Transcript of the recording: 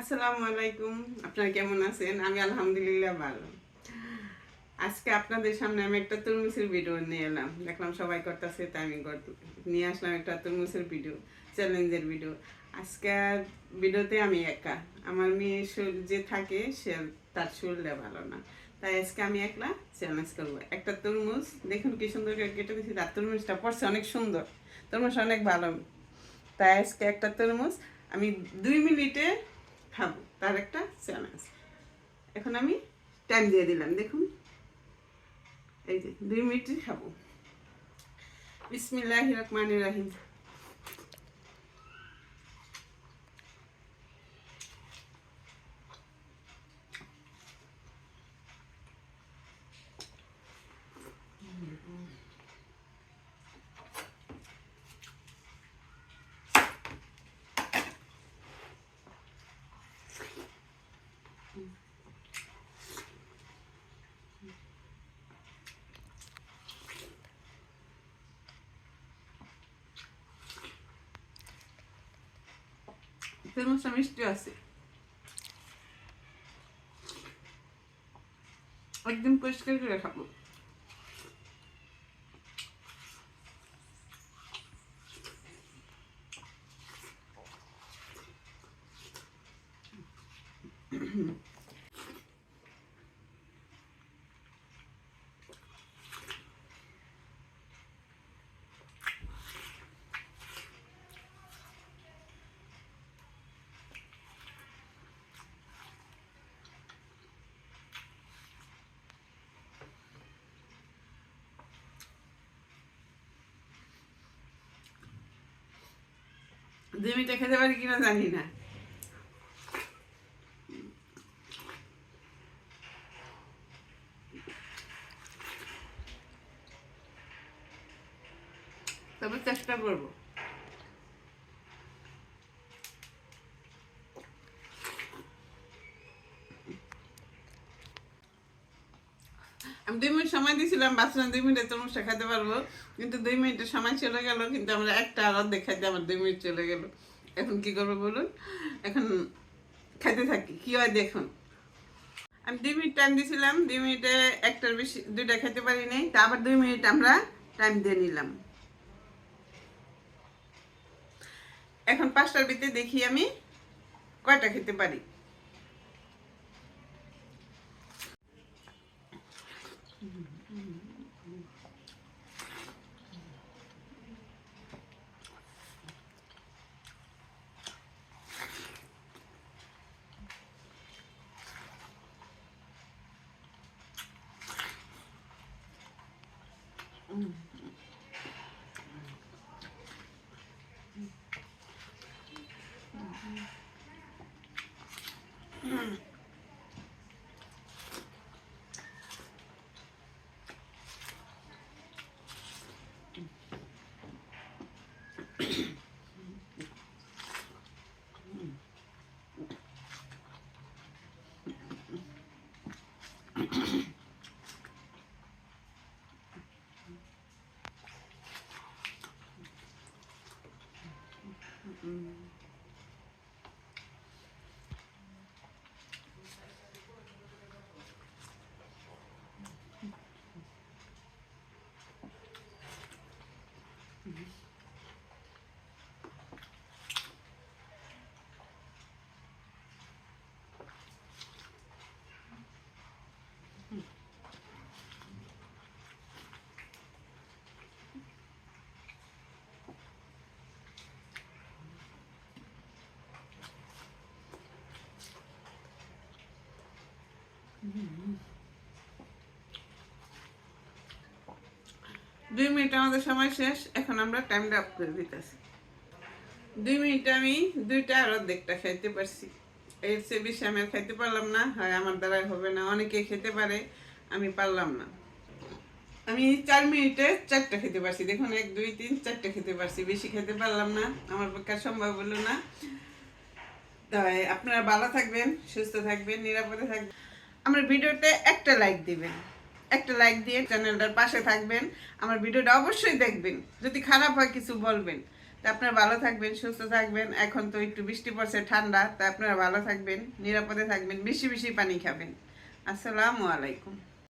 আসসালামু আলাইকুম। আপনারা কেমন আছেন? আমি আলহামদুলিল্লাহ ভালো। আজকে আপনাদের সামনে আমি একটা তরমুজের ভিডিও নিয়ে এলাম। দেখলাম সবাই করতেছে, তাই আমি নিয়ে আসলাম একটা তরমুজের ভিডিও চ্যালেঞ্জের ভিডিও আজকে ভিডিওতে আমি একা। আমার মেয়ে শরীর যে থাকে, সে তার শরীরটা ভালো না। তাই আজকে আমি একলা চ্যালেঞ্জ করব। একটা তরমুজ, দেখুন কি সুন্দর কেটে দিয়েছি। তার তরমুজটা পড়ছে অনেক সুন্দর। তরমুজ অনেক ভালো। তাই আজকে একটা তরমুজ, আমি দুই মিনিটে খাব, তার একটা চ্যালেঞ্জ এখন আমি টাইম দিয়ে দিলাম, দেখুন। এই যে, দুই মিনিটই খাব। বিসমিল্লাহ রহমান রাহিম। তরমুজটা মিষ্টি আছে একদম পরিষ্কার করে খাব দুই মিনিটে খেতে পারি কিনা জানি না। তবে চেষ্টা করব। আমি দুই মিনিট সময় দিয়েছিলাম ভাবছিলাম দুই মিনিটে তরমুজটা খেতে পারব। কিন্তু দুই মিনিটের সময় চলে গেল, কিন্তু আমরা একটা অর্ধেক খাইতে আমার দুই মিনিট চলে গেল। এখন কি করব বলুন? এখন খাইতে থাকি, কি হয় দেখুন। আমি দুই মিনিট টাইম দিয়েছিলাম, দুই মিনিটে একটার বেশি, দুইটা খেতে পারি নাই, তা আবার দুই মিনিট আমরা টাইম দিয়ে নিলাম। এখন পাঁচটার ভিতরে দেখি আমি কয়টা খেতে পারি। দুই মিনিট আমাদের সময় শেষ, এখন আমরা করে দিতেছি। দুই আমি দুইটা আর খাইতে পারছি। এর চেয়ে বেশি আমি খাইতে পারলাম না, হয় আমার দ্বারাই হবে না, অনেকে খেতে পারে, আমি পারলাম না। আমি চার মিনিটে চারটা খেতে পারছি, দেখুন এক, দুই, তিন, চারটা খেতে পারছি, বেশি খেতে পারলাম না, আমার পক্ষে সম্ভব হলো না। তাই আপনারা ভালো থাকবেন, সুস্থ থাকবেন, নিরাপদে থাকবেন। আমার ভিডিওতে একটা লাইক দিবেন। একটা লাইক দিয়ে চ্যানেলটার পাশে থাকবেন। আমার ভিডিওটা অবশ্যই দেখবেন। যদি খারাপ হয় কিছু বলবেন। তা আপনারা ভালো থাকবেন, সুস্থ থাকবেন। এখন তো একটু বৃষ্টি পড়ছে, ঠান্ডা। তা আপনারা ভালো থাকবেন, নিরাপদে থাকবেন, বেশি বেশি পানি খাবেন। আসসালামু আলাইকুম।